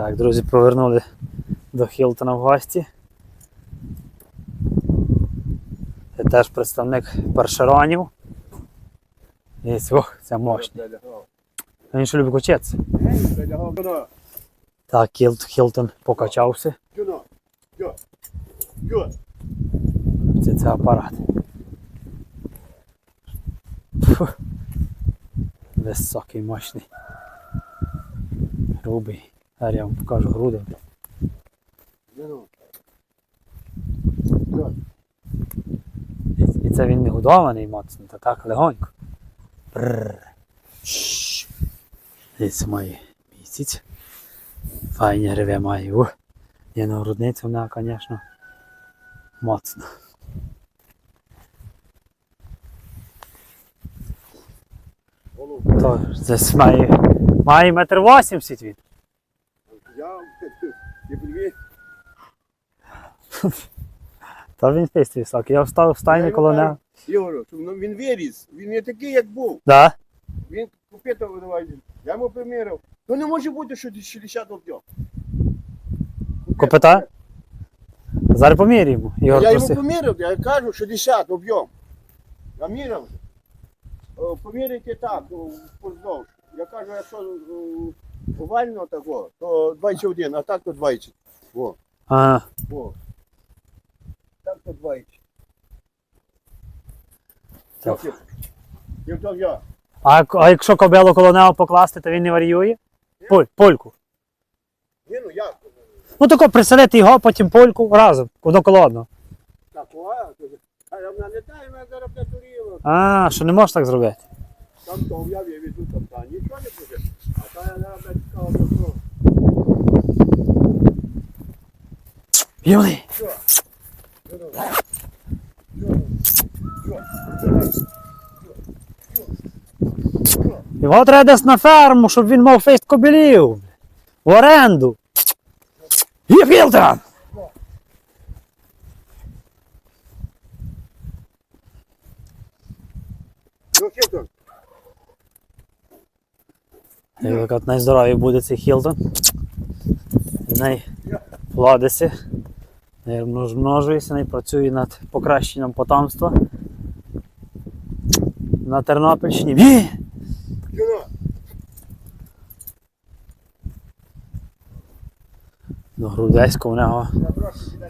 Так, друзі, повернули до Хілтона в гості. Це теж представник першеронів. І ох, це мощний. Він ще любить качатися. Так, Хіл- Хілтон покачався. Це, це апарат. Фу. Високий, мощний. Грубий. Зараз я вам покажу груди. І- І це він не годований моцно, та так легонько. Дивіться має місяць. Файні гриве має. Ух. Є на грудницю вона, звісно, моцно. То десь має, має метр вісімдесят він. Я не привіт. Та він фест високий. Я встав в стайні коло нього. Ігорю, що, ну, він виріс, він не такий, як був. Да? Він купити видавай. Я йому примірив. То не може бути, що ти 60 об'єм. Копита? Зараз поміряємо. Ігор Я йому просив. поміряв, я кажу, 60 об'єм. Я міряв. О, Поміряйте так, о, поздовж. Я кажу, якщо о, овально такого, то 21, а так то 20. О, А, о. Так то 20. Так. І я. а, а якщо кобилу коло нього покласти, то він не варіює? Поль, польку. Ні, ну як? Ну тако приселити його, потім польку разом, одно коло одного. Так, о, а я не та, я зараз п'ятуріло. А, що не можеш так зробити. Там то я віду там, та нічого не буде. А та я зараз цікаво до того. Юний! Що? Його треба десь на ферму, щоб він мав фейст кобилів. В оренду. І фільтра! Як от найздоровий буде цей Хілтон. Найплодиться, розмножується, най працює над покращенням потомства. На Тернопільщині. Бі! До Грудеську в нього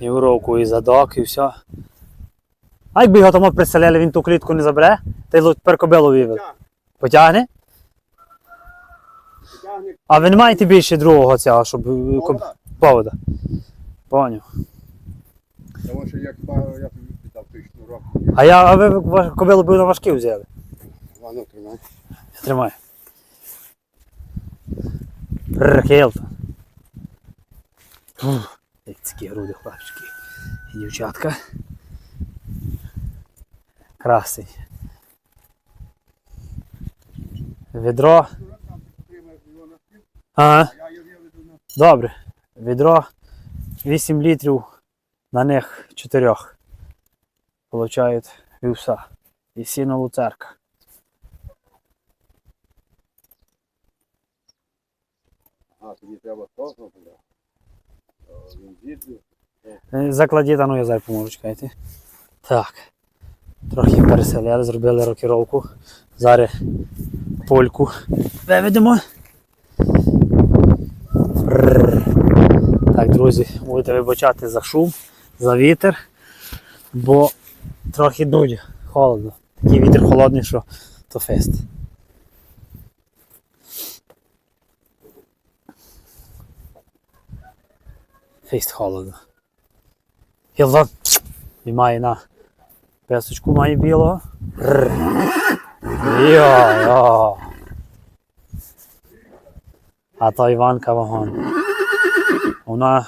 і в року, і задок, і все. А якби його тому приселили, він ту клітку не забере, та й тепер кобилу. Так, Потягне? А ви не маєте більше другого цього, щоб е, повода. Поняв. Тому що як ба- я тобі піддав той шнурок. А я, а ви ваш- кобилу б на важкі взяли. А ну, тримай. Я тримаю. Рахелта. Як такі груди хлопчики. І дівчатка. Красень. Відро. Ага. я його виведу на Добре. Відро 8 літрів, на них 4. Получають вівса. І сіно луцерка. А, тобі треба тосно туди. Він зірвів. Е, Закладіть, а ну я зараз поможу, чекайте. Так. Трохи переселяли, зробили рокіровку. Зараз польку виведемо. Так, друзі, будете вибачати за шум, за вітер, бо трохи дуть холодно. Такий вітер холодний, що то фест. Фест холодно. Гілзон і має на песочку має білого. Йо, йо. А то Іванка вагон. Вона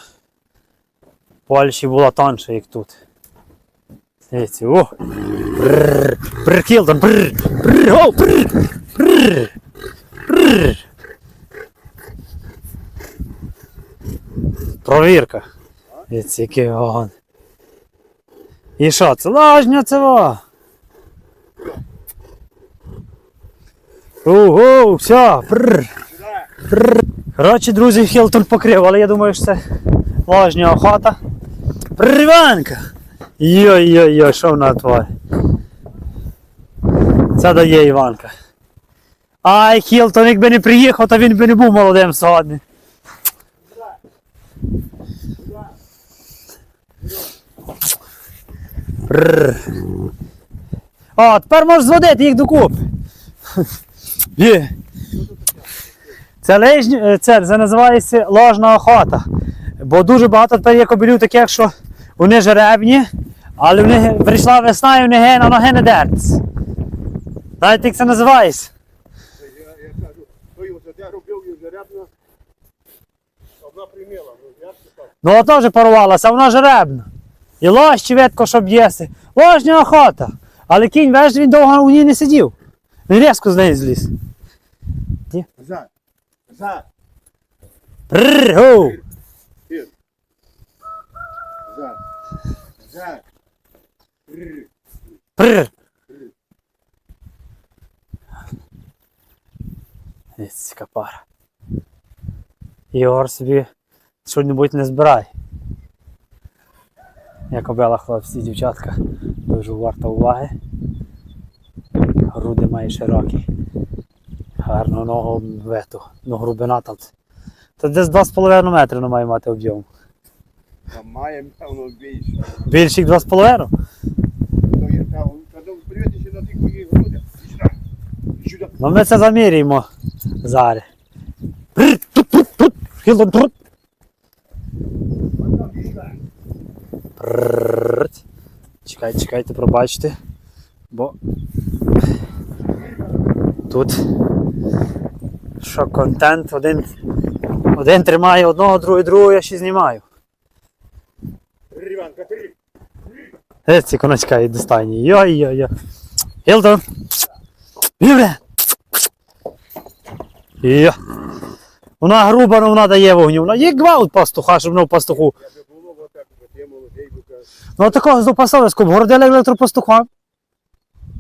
Польщі була тонша, як тут. Дивіться, о! Бррр, бррр. Провірка. Дивіться, який вагон. І що, це ложня це во? Ого, все. Коротше, друзі, Хілтон покрив, але я думаю, що це ложня охота. Приванка! Йой-йой-йой, що вона творить? Це дає Іванка. Ай, Хілтон, якби не приїхав, то він би не був молодим сьогодні. О, тепер можеш зводити їх докупи. Є. Це лижні, е, це, це називається ложна охота. Бо дуже багато тепер є кобилів таких, що вони жеребні, але в них прийшла весна і в них на ноги не дертись. Знаєте, як це називається? Я, кажу, то його я робив і жеребно. Одна приміла, ну я теж порвалася, а вона жеребна. І лощ видко, щоб єси. Ложня охота. Але кінь, веш, він довго у ній не сидів. Він різко з неї зліз. Назад. Назад. Прррр, гоу. Тир. Назад. Рррр. Прррр. Ось пара. Ігор собі що-небудь не збирай. Як обела хлопці, дівчатка, дуже варта уваги. Груди має широкі. Гарну ногу вету. Ну, грубина там. Та десь 2,5 метри вона має мати об'єм. Там має, певно, більше. Більше як 2,5? То є, та, коли подивитися на тих моїх грудях. Ну ми це заміряємо зараз. Чекайте, чекайте, пробачте. Бо тут що контент один, один тримає одного, другий другого, я ще знімаю. Риванка, три. Е, ці коночка і достані. Йой-йой-йой. Хілтон. Вівре. Йо. Вона груба, але вона дає вогню. Вона є гвалт пастуха, щоб вона в пастуху. Ну такого з пасовиську городили електропастуха.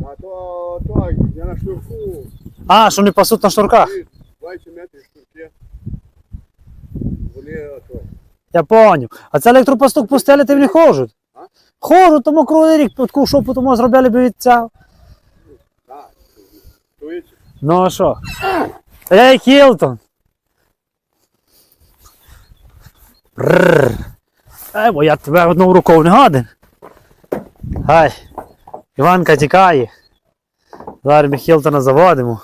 А то, то, я на штурку. А, що не пасуть на шнурках. 20 метрів штурки. Вони, ото. Я поняв. А це електропастух пустили, ти в не хожуть. Хожуть, тому круглий рік таку шопу тому зробили би від цього. Ну а що? Ей, Хілтон! Ей, бо я тебе одну рукою не годен. Гай. Іванка тікає. Зараз ми Хілтона заводимо.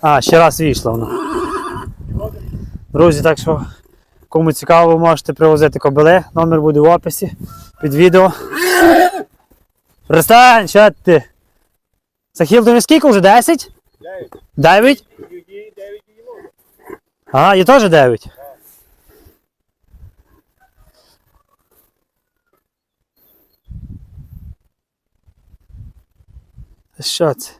А, ще раз вийшла вона. Друзі, так що кому цікаво, можете привозити кобили. Номер буде в описі під відео. Перестань, що ти? Сахіл, тобі скільки вже? 10? Дев'ять. 9? Дев'ять її може. Ага, є теж 9. Що це?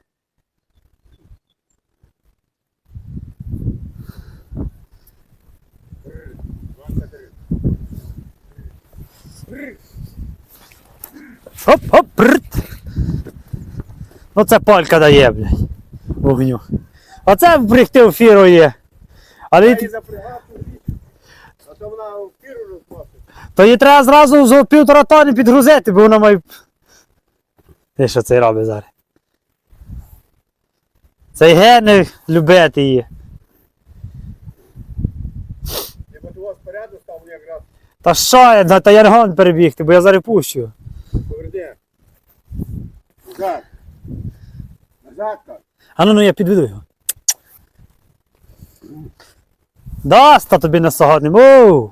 Оп, оп, прт. Ну це полька дає, блядь. Вогню. Оце вбрехти в фіру є. Але Я а то вона в піру розмасить. то її треба зразу за півтора тони підгрузити, бо вона має. Ти що це робить зараз? Цей гени любити її. Якби того спереду став вони якраз Та що я, та я не перебігти, бо я зараз пущу. Поверне. Назад. Так. А ну ну я підведу його. Даста тобі на сьогодні. Оу!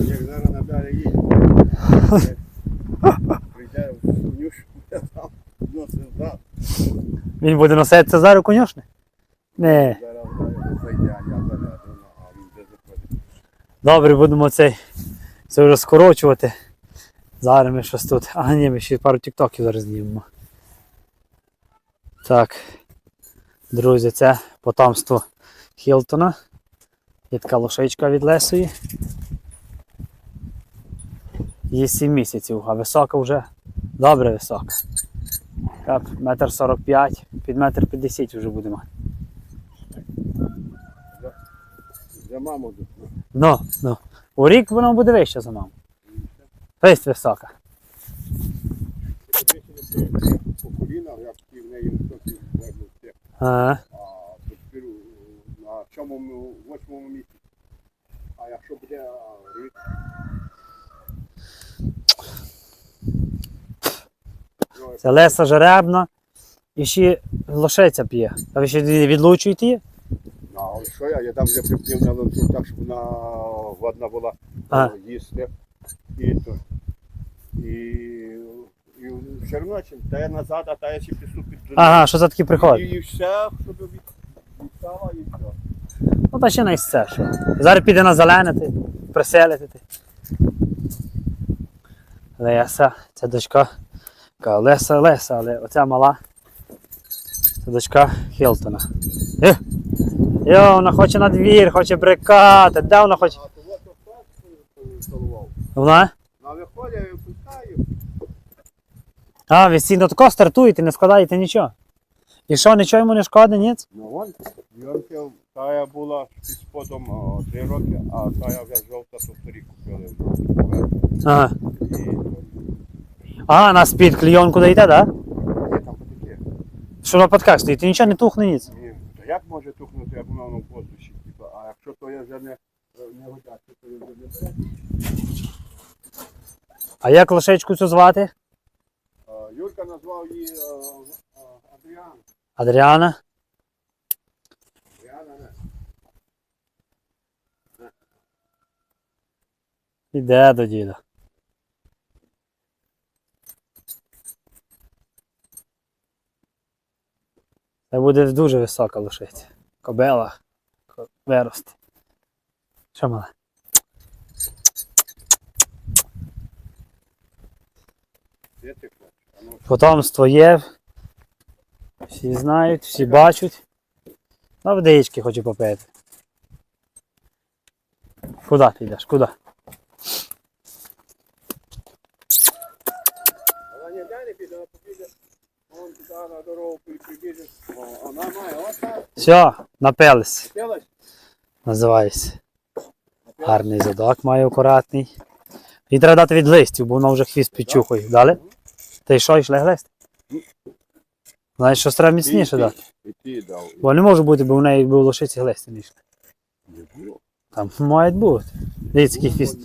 Як зараз на далі їде. Прийде в конюшку, я там носив зад. Він буде носитися зараз конюшни? Не. Зараз вона зайде, а я зараз, а він де заходить. Добре, будемо цей це вже скорочувати. Зараз ми щось тут. А ні, ми ще пару тіктоків зараз знімемо. Так. Друзі, це потомство Хілтона. Є така лошичка від Лесої. Їй 7 місяців, а висока вже добре висока. Метр сорок п'ять, під метр п'ятдесят вже буде маму тут. Ну, ну. У рік воно буде вище за маму. Весь висока. По колінах, я хотів в неї високі. А тепер на сьомому, восьмому місці. А якщо буде рік. Це леса жеребна і ще лошиця п'є. А ви ще відлучуєте її? Ну, а що я? Я там вже приплів на ланцюг так, щоб вона годна була А. е, їсти. І, то, і, і все одно, та я назад, а та я ще приступить до Ага, що за такі І, приходить? і все, щоб від, відстала і все. Ну та ще не це що. Зараз піде на зелене, ти, приселити. Ти. Леса, це дочка. Леса, Леса, але оця мала. Це дочка Хілтона. Е! Йо, вона хоче на двір, хоче брикати. Де вона хоче? А. Вона? На виході я пускаю. А, ви сильно тако стартуєте, не складаєте нічого. І що, нічого йому не шкода, ні? Ну вон, Йорки, та я була під сподом о, три роки, а та я вже жовта, то торік купили. Ага. А, на спід клійонку даєте, так? Да? є там таке. Що на подкаст стоїть, і нічого не тухне ніц. Ні, як може тухнути, як воно в воздуші? Типу, а якщо то я вже не, не годяться, то я вже не бере. А як лошечку цю звати? Е, Юрка назвав її е, е, Адріан. Адріана. Адріана, не. Іде до діда. Це буде дуже висока лошиця. Кобела. ко- Виросте. Що мала? Потомство є. Всі знають, всі бачать. Ну, водички хочу попити. Куди ти йдеш? Куди? Вона не піде, вона побіде. Вон туди на дорогу і прибіже. Вона має, ось Все, напились. пилась. Називається. Гарний задок має акуратний. І треба дати від листів, бо воно вже хвіст підчухує. Далі? Ти що, йшли глист? Знаєш, що треба міцніше дати. Бо не може бути, бо в неї був лошиці глисти не йшли. Там мають бути. Дивіться, який фіст.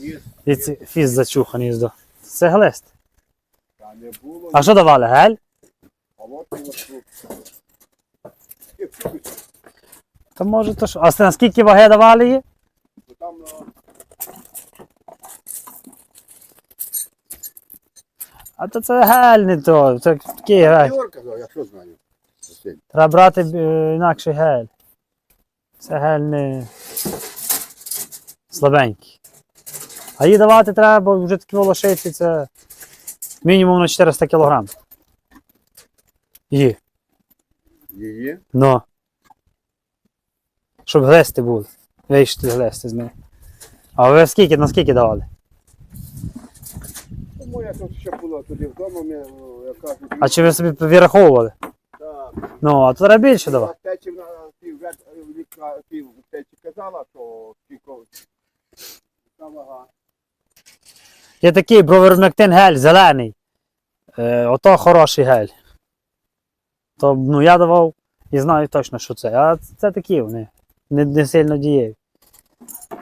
Дивіться, фіст зачуханий. Це глист. А що давали? Гель? То може то що. А це наскільки ваги давали її? Там е, А то це гель то. Це такий гель. Я що знаю. Треба брати е, інакший гель. Це гель не слабенький. А її давати треба, бо вже такі волошиці це мінімум на 400 кг. Її. Її? Ну. Щоб глисти були. Вийшли глисти з неї. А ви скільки, на скільки давали? Тому я тут ще було туди вдома, ми, я кажу, А чи ви собі вираховували? так, Ну, а то треба більше давати. Течі на пів віка пів течі казала, то тільки та вага. Є такий бровермектин гель зелений. Е, ото хороший гель. То ну, я давав і знаю точно, що це. А це такі вони. Не, не сильно дієві.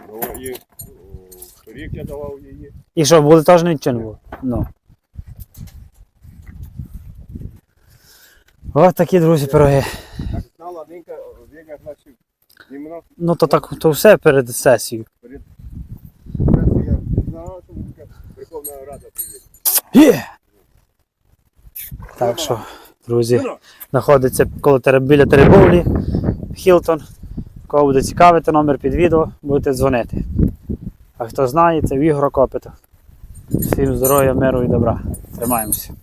Ну, і о, торік я давав її. І що, були теж нічого не було? Ну. Ось такі, друзі, пироги. Так знала Нинка, Віга, Ну то так, то все перед сесією. перед Зараз я знала, що Верховна Рада приїде. Є! Так що, друзі, знаходиться коло біля Теребовлі, Хілтон. Кого буде цікавити, номер під відео, будете дзвонити. А хто знає, це в Копито. Всім здоров'я, миру і добра. Тримаємося.